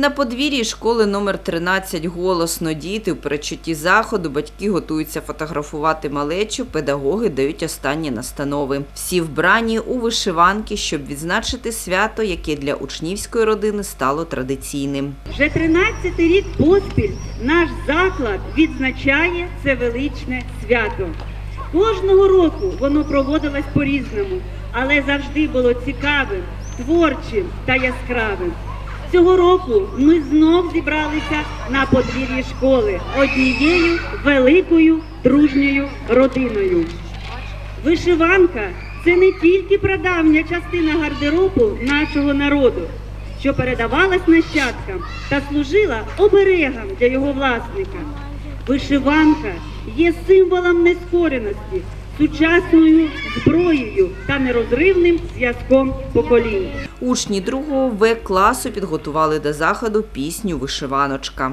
На подвір'ї школи номер 13 голосно діти в передчутті заходу. Батьки готуються фотографувати малечу, педагоги дають останні настанови. Всі вбрані у вишиванки, щоб відзначити свято, яке для учнівської родини стало традиційним. Вже 13 рік поспіль наш заклад відзначає це величне свято. Кожного року воно проводилось по-різному, але завжди було цікавим, творчим та яскравим. Цього року ми знов зібралися на подвір'ї школи однією великою дружньою родиною. Вишиванка це не тільки прадавня частина гардеробу нашого народу, що передавалась нащадкам та служила оберегом для його власника. Вишиванка є символом нескореності, сучасною зброєю та нерозривним зв'язком поколінь. Учні другого В класу підготували до заходу пісню Вишиваночка.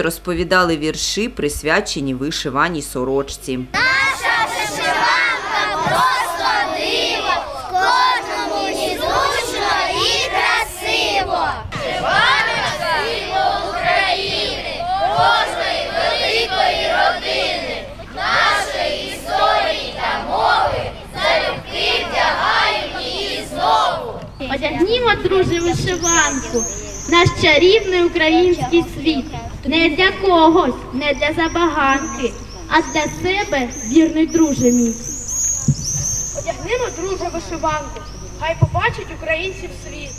Діти розповідали вірші, присвячені вишиваній сорочці. Наша вишиванка просто диво, в кожному і зручно і красиво. Вишиванка – символ України, кожної великої родини, нашої історії та мови, залюбки вдягають її знову. Одягнімо, друже, вишиванку, наш чарівний український світ. Не для когось, не для забаганки, а для себе, вірний друже мій. Одягнемо, друже, вишиванку, хай побачить українців світ.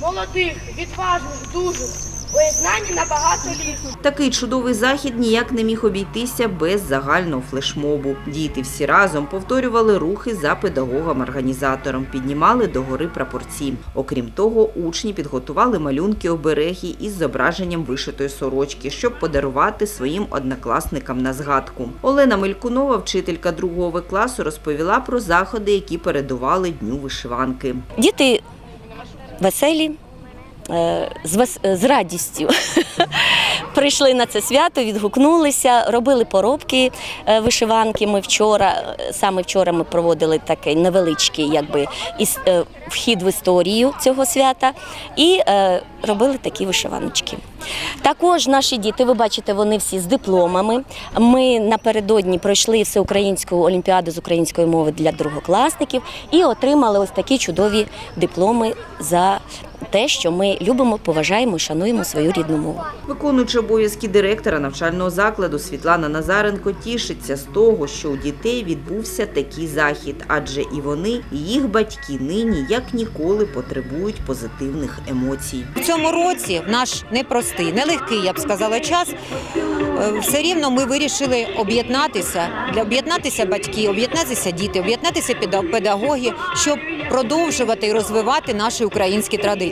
Молодих, відважних, дужих, у єднанні на багато літ. Такий чудовий захід ніяк не міг обійтися без загального флешмобу. Діти всі разом повторювали рухи за педагогом-організатором, піднімали догори прапорці. Окрім того, учні підготували малюнки обереги із зображенням вишитої сорочки, щоб подарувати своїм однокласникам на згадку. Олена Мелькунова, вчителька другого В класу, розповіла про заходи, які передували дню вишиванки. Діти веселі, з, вес- з радістю прийшли на це свято, відгукнулися, робили поробки е, вишиванки. Ми вчора, е, саме вчора ми проводили такий невеличкий якби, е, вхід в історію цього свята і е, робили такі вишиваночки. Також наші діти, ви бачите, вони всі з дипломами. Ми напередодні пройшли всеукраїнську олімпіаду з української мови для другокласників і отримали ось такі чудові дипломи за те, що ми любимо, поважаємо, і шануємо свою рідну мову. Виконуючи обов'язки директора навчального закладу Світлана Назаренко тішиться з того, що у дітей відбувся такий захід, адже і вони, і їх батьки нині як ніколи потребують позитивних емоцій. В цьому році наш непростий, нелегкий, я б сказала, час. е, Все рівно ми вирішили об'єднатися, для об'єднатися батьки, об'єднатися діти, об'єднатися педа- педагоги, щоб продовжувати і розвивати наші українські традиції.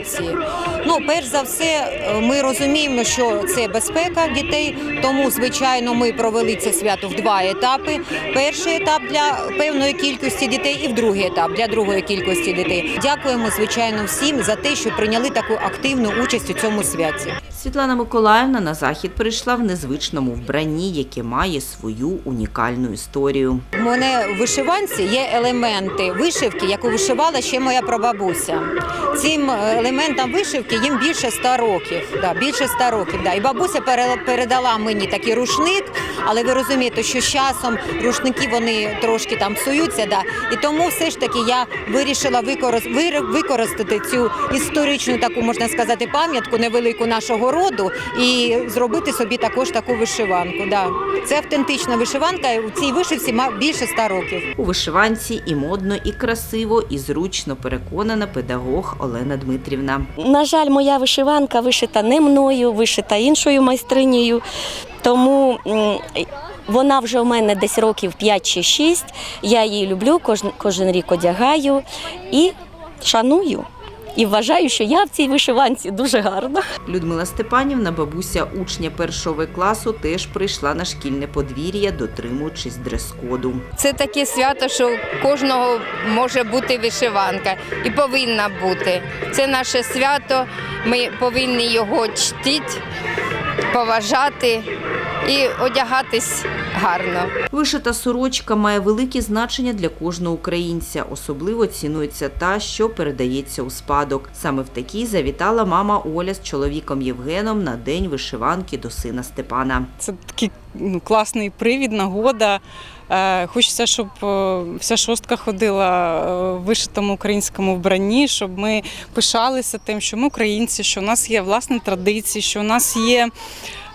Ну, перш за все, е, ми розуміємо, що це безпека дітей, тому звичайно ми провели це свято в два етапи. Перший етап для певної кількості дітей і в другий етап для другої кількості дітей. Дякуємо звичайно всім за те, що прийняли таку активну участь у цьому святі. Світлана Миколаївна на захід прийшла в незвичному вбранні, яке має свою унікальну історію. У мене в вишиванці є елементи вишивки, яку вишивала ще моя прабабуся. Цим е, елементам вишивки їм більше ста років. Да, більше ста років. Да. І бабуся передала мені такий рушник, але ви розумієте, що з часом рушники вони трошки там псуються. Да. І тому все ж таки я вирішила використати цю історичну таку, можна сказати, пам'ятку невелику нашого роду і зробити собі також таку вишиванку. Да. Це автентична вишиванка. У цій вишивці більше ста років. У вишиванці і модно, і красиво, і зручно переконана педагог Олена Дмитрівна. На жаль, моя вишиванка вишита не мною, вишита іншою майстринею. Тому вона вже у мене десь років 5 чи 6. Я її люблю, кожен, кожен рік одягаю і шаную. І вважаю, що я в цій вишиванці дуже гарна. Людмила Степанівна, бабуся учня першого класу, теж прийшла на шкільне подвір'я, дотримуючись дрес-коду. Це таке свято, що кожного може бути вишиванка і повинна бути. Це наше свято. Ми повинні його чтити, поважати і одягатись гарно. Вишита сорочка має велике значення для кожного українця. Особливо цінується та, що передається у спадок. Саме в такій завітала мама Оля з чоловіком Євгеном на день вишиванки до сина Степана. Це такий ну, класний привід, нагода. Е, Хочеться, щоб е, вся шостка ходила е, в вишитому українському вбранні, щоб ми пишалися тим, що ми українці, що у нас є власні традиції, що у нас є.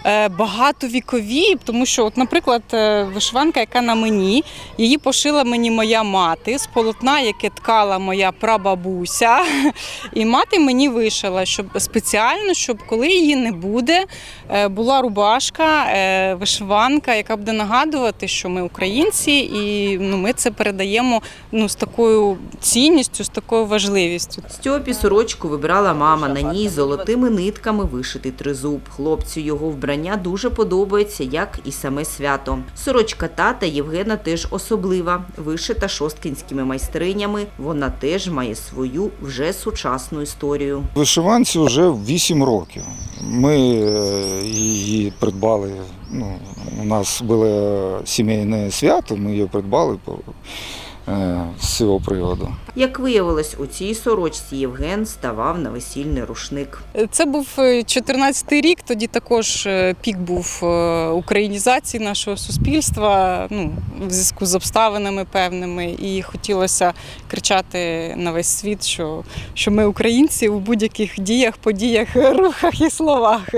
Е, Багатовікові, тому що, от, наприклад, е, вишиванка, яка на мені, її пошила мені моя мати з полотна, яке ткала моя прабабуся. І мати мені вишила, щоб спеціально, щоб коли її не буде, е, була рубашка, вишиванка, яка буде нагадувати, що ми українці, і ну, ми це передаємо ну, з такою цінністю, з такою важливістю. Стьопі сорочку вибирала мама. На ній золотими нитками вишитий тризуб. Хлопцю його вбрання дуже подобається, як і саме свято. Сорочка тата Євгена теж особлива. Вишита шосткінськими майстринями. Вона теж має свою вже сучасну історію. Вишиванці вже 8 років. Ми е, її придбали. Ну, у нас було сімейне свято, ми її придбали з цього приводу. Як виявилось, у цій сорочці Євген ставав на весільний рушник. Це був 14-й рік, тоді також е, пік був е, українізації нашого суспільства, ну, в зв'язку з обставинами певними, і хотілося кричати на весь світ, що, що ми українці у будь-яких діях, подіях, рухах і словах.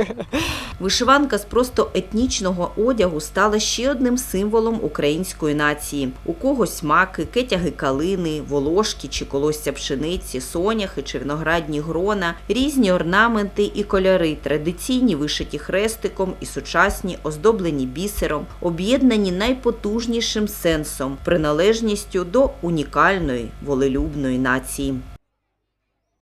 Вишиванка з просто етнічного одягу стала ще одним символом української нації. У когось маки, кетяги калини, волошки чи колосся пшениці, соняхи чи виноградні грона, різні орнаменти і кольори, традиційні вишиті хрестиком і сучасні, оздоблені бісером, об'єднані найпотужнішим сенсом приналежністю до унікальної волелюбної нації.